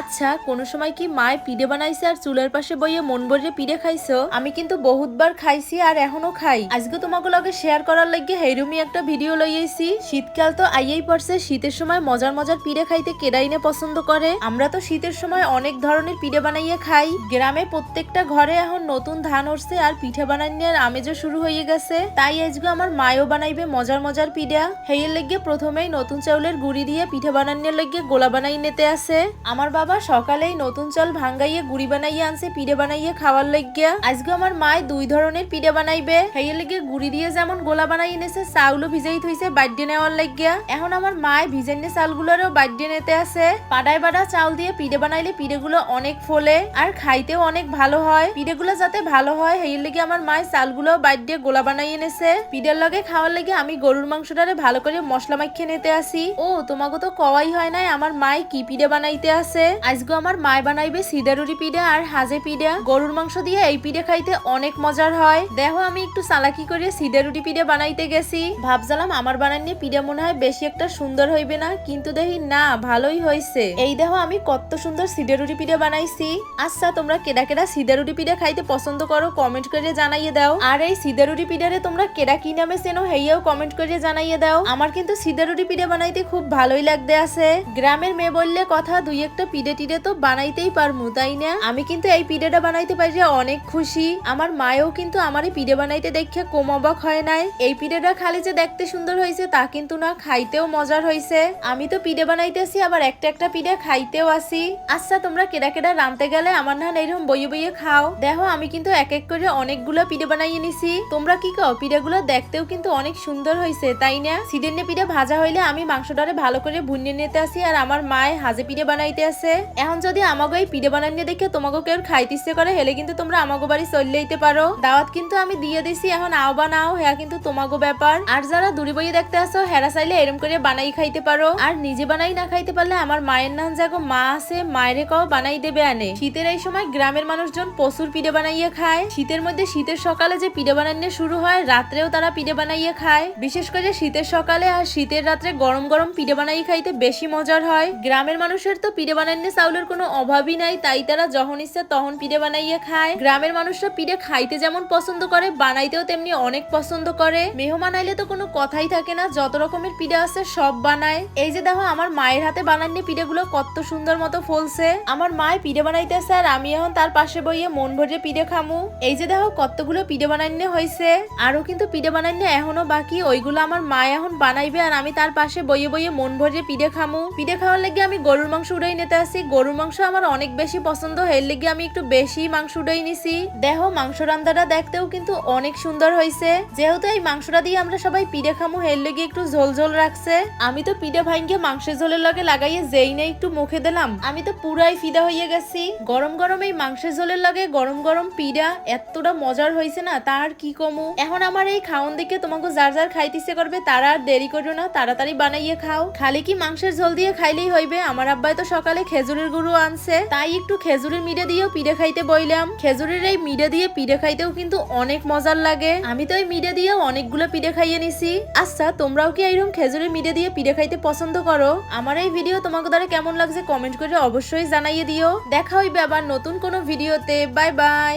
আচ্ছা কোনো সময় কি মায় পিঠে বানাইছে আর চুলের পাশে বইয়ে মন ভরে পিঠে খাইছো? আমি কিন্তু বহুতবার খাইছি আর এখনও খাই। আজকে তোমাকে লগে শেয়ার করার লাগে হেরুমি একটা ভিডিও লইয়েছি শীতকাল তো আইয়েই পড়ছে, শীতের সময় মজার মজার পিঠে খাইতে কেডাইনে পছন্দ করে? আমরা তো শীতের সময় অনেক ধরনের পিঠে বানাইয়ে খাই। গ্রামে প্রত্যেকটা ঘরে এখন নতুন ধান উঠছে আর পিঠে বানানোর আমেজও শুরু হয়ে গেছে। তাই আজকে আমার মায়ও বানাইবে মজার মজার পিঠা। হেয়ের লেগে প্রথমেই নতুন চাউলের গুড়ি দিয়ে পিঠে বানানোর লেগে গোলা বানাই নিতে আসে আমার বাবা সকালেই নতুন চাল ভাঙ্গাইয়ে, গুড়ি বানাইয়ে আনছে, পিঠে বানাইয়ে খাওয়ার লাগিয়া। আজকে আমার মায় দুই ধরনের পিঠে বানাইবে। হেয়ের লেগে গুড়ি দিয়ে যেমন গোলা বানাই এনেছে চাউলও ভিজাই থইছে বাড্ডে নেওয়ার লাগিয়া। এখন আমার মায় ভিজাইনে চাউলগুলোরও বাড্ডে নিতে আসে পাড়ায় বাড়া চাউল দিয়ে পিঠে বানাইলে পিঠেগুলো অনেক ফোলে আর খাইতেও অনেক ভালো হয়। পিঠেগুলো যাতে ভালো হয় সেই লেগে আমার মায় চালগুলো দিয়ে গোলা বানাই এনেছে পিঠের লগে খাওয়ার লেগে আমি গরুর মাংসটারে ভালো করে মশলা মাখিয়ে নিতে আসি। ও তোমাকে তো কওয়াই হয় নাই, আমার মায় কি পিঠে বানাইতে আছে? আজকে আমার মায় বানাইবে সিদারুরি পিঠে আর হাজে পিঠে। গরুর মাংস দিয়ে এই পিঠে খাইতে অনেক মজার হয়। দেখো, আমি একটু চালাকি করে সিদারুটি পিঠে বানাইতে গেছি। ভাবছিলাম আমার বানানি পিঠে মনে হয় বেশি একটা সুন্দর হইবে না, কিন্তু দেখি না, ভালোই হয়েছে এই দেখো, আমি কত সুন্দর সিদারুটি পিঠে বানাইছি। আচ্ছা তোমরা কেডা কেডা সিদারুটি পিঠে খাইতে পছন্দ করো কমেন্ট করে জানাইয়ে দাও। আর এই সিদারুটি পিঠারে তোমরা কেডা কি নামে চেনো হেইয়াও কমেন্ট করে জানাইয়ে দাও। আমার কিন্তু সিদারুটি পিঠে বানাইতে খুব ভালোই লাগতে আছে। গ্রামের মেয়ে বললে কথা দুই একটা পিঠে টিডে তো বানাইতেই পারমু, তাই না? আমি কিন্তু এই পিঠেটা বানাইতে পারি যে অনেক খুশি। আমার মায়েও কিন্তু আমার এই পিঠে বানাইতে দেখে কম অবাক হয় নাই। এই পিঠেটা খালি যে দেখতে সুন্দর হয়েছে তা কিন্তু না, খাইতেও মজার হয়েছে। আমি তো পিঠে বানাইতেছি, আবার একটা একটা পিঠে খাইতেও আসি। আচ্ছা তোমরা কেডা কেডা রানতে গেলে আমার না এরকম বইয়ে বইয়ে খাও? দেখো, আমি কিন্তু এক এক করে অনেকগুলো পিঠে বানাইয়ে নিছি। তোমরা কি কও, পিঠেগুলো দেখতেও কিন্তু অনেক সুন্দর হয়েছে, তাই না? সিডেন্নে পিঠে ভাজা হইলে আমি মাংসটারে ভালো করে ভুনিয়ে নিতে আসি, আর আমার মায়ে হাজে পিঠে বানাইতে আছে? এখন যদি আমাকে এই পিঠে বানাইতে দেখে তোমাকে কেউ খাইতে ইচ্ছে করে, হেলে কিন্তু তোমরা আমাকে বাড়ি চললে দিতে পারো। দাওয়াত কিন্তু আমি দিয়ে দিছি, এখন আও বা নাও হ্যাঁ কিন্তু তোমাকে ব্যাপার। আর যারা দূরে বইয়ে দেখতে আসো, হেরা চাইলে এরম করে বানাই খাইতে পারো। আর নিজে বানাই না খাইতে পারলে আমার মায়ের নাম যাগো মা আছে, মায়ের কও বানাই দেবে আনে। শীতের এই সময় গ্রামের মানুষজন প্রচুর পিঠে বানাইয়ে খায়। শীতের মধ্যে শীতের সকালে যে পিঠে বানানো শুরু হয়, রাত্রেও তারা পিঠে বানাইয়ে খায়। বিশেষ করে শীতের সকালে আর শীতের রাত্রে গরম গরম পিঠে বানাই খাইতে বেশি মজার হয়। গ্রামের মানুষের তো পিঠে বানানো চাউলের কোনো অভাবই নাই, তাই তারা যখন ইচ্ছে তখন পিঠে বানাইয়ে খায়। গ্রামের মানুষরা পিঠে খাইতে যেমন পছন্দ করে, বানাইতেও তেমনি অনেক পছন্দ করে। মেহমান আইলে তো কোনো কথাই থাকে না, যত রকমের পিঠে আছে সব বানায়। এই যে দেখো, আমার মায়ের হাতে বানানো পিঠেগুলো কত সুন্দর মতো ফলছে। আমার মায় পিঠে বানাইতেছে আর আমি এখন তার পাশে বইয়ে মন ভরে পিঠে খামু। এই যে দেখো, কতগুলো পিঠে বানাইনে হয়েছে আরও কিন্তু পিঠে বানাইনে এখনও বাকি, ওইগুলো আমার মা এখন বানাইবে আর আমি তার পাশে বইয়ে বইয়ে মন ভরে পিঠে খামু। পিঠে খাওয়ার লেগে আমি গরুর মাংস উড়াই নিতে আসি গরুর মাংস আমার অনেক বেশি পছন্দ, এর লেগে আমি একটু বেশি মাংস উড়াই নিছি। দেখো, মাংস রান্দাটা দেখতেও কিন্তু অনেক সুন্দর হয়েছে যেহেতু এই মাংসটা দিয়ে আমরা সবাই পিঠে খামু, এর লেগে একটু ঝোল ঝোল রাখছে। আমি তো পিঠে ভাইঙ্গে মাংসের ঝোলের লগে লাগাইয়ে যেই না একটু মুখে দিলাম। আমি তো পুরাই ফিদা হয়ে গেছি। গরম গরম এই মাংসের ঝোলের লগে গরম গরম পিঠা এতটা মজার হয়েছে না তার কি কমু? এখন আমার এই খাওন দেখে তোমাকে যার যার খাইতেছে করবে, তারা আর দেরি করো না, তাড়াতাড়ি বানাইয়ে খাও। খালি কি মাংসের ঝোল দিয়ে খাইলেই হইবে? আমার আব্বাই তো সকালে খেজুরের গুঁড়ো আনছে। তাই একটু খেজুরের মিডে দিয়েও পিঠে খাইতে বইলাম। খেজুরের এই মিডে দিয়ে পিঠে খাইতেও কিন্তু অনেক মজার লাগে। আমি তো এই মিডে দিয়েও অনেকগুলো পিঠে খাইয়ে নিছি। আচ্ছা তোমরাও কি এইরকম খেজুরের মিডে দিয়ে পিঠে খাইতে পছন্দ করো? আমার এই ভিডিও তোমাকে দ্বারা কেমন লাগছে কমেন্ট করে অবশ্যই জানাইয়ে দিও। দেখা হইবে আবার নতুন কোনো ভিডিওতে। Bye bye.